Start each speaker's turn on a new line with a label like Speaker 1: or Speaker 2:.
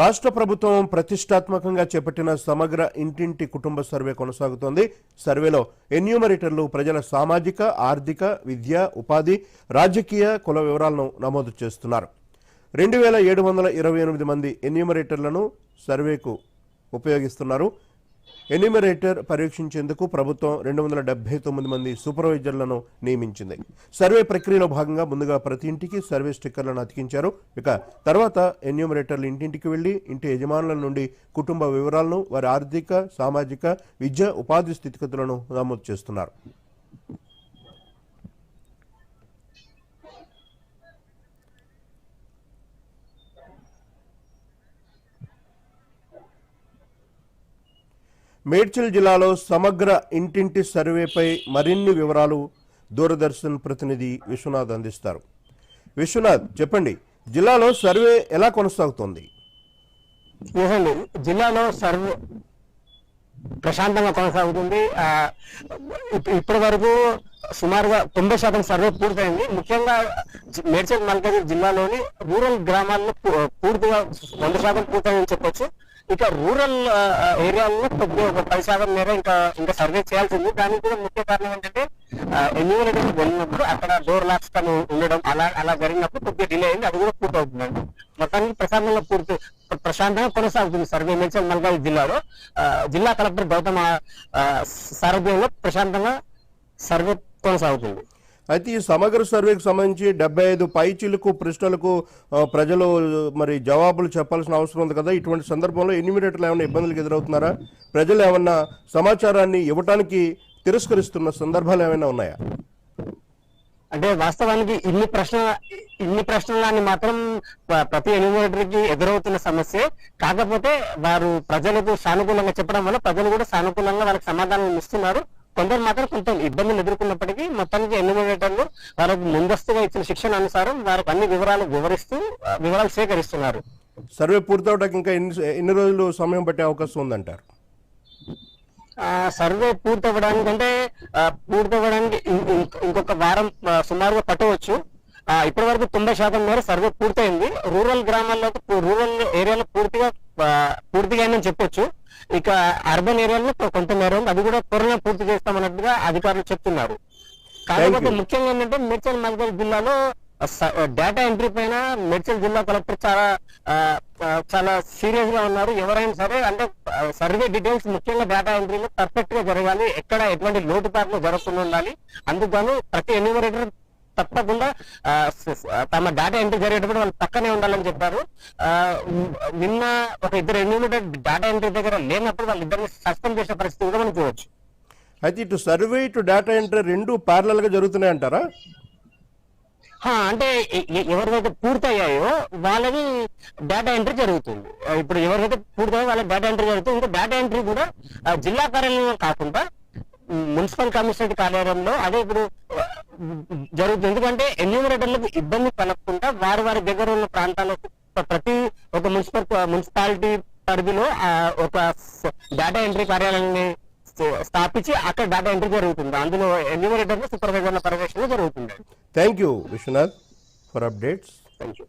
Speaker 1: రాష్ట్ర ప్రభుత్వం ప్రతిష్టాత్మకంగా చేపట్టిన సమగ్ర ఇంటింటి కుటుంబ సర్వే కొనసాగుతోంది. సర్వేలో ఎన్యూమరేటర్లు ప్రజల సామాజిక ఆర్థిక విద్య ఉపాధి రాజకీయ కుల వివరాలను నమోదు చేస్తున్నారు. రెండు వేల ఏడు వందల ఇరవై ఎనిమిది మంది ఎన్యూమరేటర్లను సర్వేకు ఉపయోగిస్తున్నారు. ఎన్యూమరేటర్ పరీక్షించేందుకు ప్రభుత్వం రెండు వందల డెబ్బై తొమ్మిది మంది సూపర్వైజర్లను నియమించింది. సర్వే ప్రక్రియలో భాగంగా ముందుగా ప్రతి ఇంటికి సర్వే స్టిక్కర్లను అతికించారు. ఇక తర్వాత ఎన్యూమరేటర్లు ఇంటింటికి వెళ్ళి ఇంటి యజమానుల నుండి కుటుంబ వివరాలను వారి ఆర్థిక సామాజిక విద్య ఉపాధి స్థితిగతులను నమోదు చేస్తున్నారు. మేడ్చల్ జిల్లాలో సమగ్ర ఇంటింటి సర్వేపై మరిన్ని వివరాలు దూరదర్శన్ ప్రతినిధి విశ్వనాథ్ అందిస్తారు. విశ్వనాథ్ చెప్పండి జిల్లాలో సర్వే ఎలా కొనసాగుతోంది?
Speaker 2: జిల్లాలో సర్వే ప్రశాంతంగా కొనసాగుతుంది. ఇప్పటి వరకు సుమారుగా తొంభై శాతం సర్వే పూర్తయింది. ముఖ్యంగా మేడ్చల్ మల్కాజ్ జిల్లాలోని రూరల్ గ్రామాల్లో పూ- పూర్తిగా వంద శాతం పూర్తయిందని చెప్పొచ్చు. ఇక రూరల్ ఆ, ఏరియాల్లో కొద్దిగా ఒక పది శాతం మేర ఇంకా ఇంకా సర్వే చేయాల్సింది. దానికి కూడా ముఖ్య కారణం ఏంటంటే ఎన్యూమరేటర్ వెళ్ళినప్పుడు అక్కడ డోర్ లాక్స్ తను ఉండడం అలా అలా జరిగినప్పుడు కొద్దిగా డిలే అయింది. అది కూడా పూర్తి అవుతుందండి. మొత్తానికి ప్రశాంతంగా పూర్తి ప్రశాంతంగా కొనసాగుతుంది సర్వే మేడ్చల్ మల్కాజ్గిరి జిల్లాలో ఆ, జిల్లా కలెక్టర్ గౌతమ సారథ్యంలో ప్రశాంతంగా సర్వే కొనసాగుతుంది.
Speaker 1: అయితే ఈ సమగ్ర సర్వేకి సంబంధించి డెబ్బై ఐదు పైచీలకు ప్రశ్నలకు ప్రజలు మరి జవాబులు చెప్పాల్సిన అవసరం ఉంది కదా. ఇటువంటి సందర్భంలో ఎన్యూమినేటర్లు ఏమైనా ఇబ్బందులకు ఎదురవుతున్నారా? ప్రజలు ఏమన్నా సమాచారాన్ని ఇవ్వటానికి తిరస్కరిస్తున్న సందర్భాలు ఏమైనా ఉన్నాయా?
Speaker 2: అంటే వాస్తవానికి ఇన్ని ప్రశ్న ఇన్ని ప్రశ్నలని మాత్రం ప్రతి ఎన్యూమరేటర్కి ఎదురవుతున్న సమస్య. కాకపోతే వారు ప్రజలకు సానుకూలంగా చెప్పడం వల్ల ప్రజలు కూడా సానుకూలంగా వాళ్ళకి సమాధానం ఇస్తున్నారు. కొందరు మాత్రం కొంత ఇబ్బందులు ఎదుర్కొన్నప్పటికీ మొత్తానికి ఎన్యూమరేటర్లు వారికి ముందస్తుగా ఇచ్చిన శిక్షణ అనుసారం వారికి అన్ని వివరాలు వివరిస్తూ వివరాలు సేకరిస్తున్నారు.
Speaker 1: సర్వే పూర్తవడానికి ఇంకా ఎన్ని ఎన్ని రోజులు సమయం పట్టే అవకాశం ఉందంటారు?
Speaker 2: సర్వే పూర్తవ్వడానికి అంటే పూర్తవ్వడానికి ఇంకొక వారం సుమారుగా పట్టవచ్చు. ఇప్పటి వరకు తొంభై శాతం మేర సర్వే పూర్తయింది. రూరల్ గ్రామాల్లో రూరల్ ఏరియాలో పూర్తిగా పూర్తిగా అయిందని చెప్పొచ్చు. ఇక అర్బన్ ఏరియాలో కొంత మేర ఉంది అది కూడా త్వరగా పూర్తి చేస్తామన్నట్టుగా అధికారులు చెప్తున్నారు. కాకపోతే. ముఖ్యంగా ఏంటంటే మేడ్చల్ మల్కాజ్ జిల్లాలో డేటా ఎంట్రీ పైన మేడ్చల్ జిల్లా కలెక్టర్ చాలా చాలా సీరియస్గా ఉన్నారు. ఎవరైనా సరే అంటే సర్వే డీటెయిల్స్ ముఖ్యంగా డేటా ఎంట్రీలో పర్ఫెక్ట్గా జరగాలి. ఎక్కడ ఎటువంటి లోటుపాట్లు జరగకుండా ఉండాలి. అందుకని ప్రతి ఎన్యూమరేటర్ తప్పకుండా తమ డేటా ఎంట్రీ జరిగేటప్పుడు వాళ్ళు పక్కనే ఉండాలని చెప్పారు. నిన్న ఒక ఇద్దరు ఎన్యూమరేటర్ డేటా ఎంట్రీ దగ్గర లేనప్పుడు వాళ్ళు ఇద్దరిని సస్పెండ్ చేసే పరిస్థితి కూడా మనం చూడవచ్చు
Speaker 1: అయితే ఇటు సర్వే ఇటు డేటా ఎంట్రీ రెండు ప్యారలల్గా జరుగుతున్నాయి అంటారా?
Speaker 2: అంటే ఎ- ఎ- ఎవరివైతే పూర్తయ్యాయో వాళ్ళది డేటా ఎంట్రీ జరుగుతుంది. ఇప్పుడు ఎవరివైతే పూర్తయ్యాయో వాళ్ళ డేటా ఎంట్రీ జరుగుతుంది. ఇంకా డేటా ఎంట్రీ కూడా జిల్లా కార్యాలయంలో కాకుండా మున్సిపల్ కమిషనరేట్ కార్యాలయంలో అదే ఇప్పుడు జరుగుతుంది. ఎందుకంటే ఎన్యూమరేటర్లకు ఇబ్బంది కలగకుండా వారి వారి దగ్గర ఉన్న ప్రాంతాలకు ప్ర- ప్రతి ఒక మున్సిపల్ మున్సిపాలిటీ పరిధిలో ఒక డేటా ఎంట్రీ కార్యాలయాన్ని స్థాపించి అక్కడ డేటా ఎంట్రీ జరుగుతుంది. అందులో ఎన్యూమరేటర్ సూపర్వైజర్ల పర్యవేక్షణ జరుగుతుంది
Speaker 1: thank you Vishwanath for updates
Speaker 2: thank you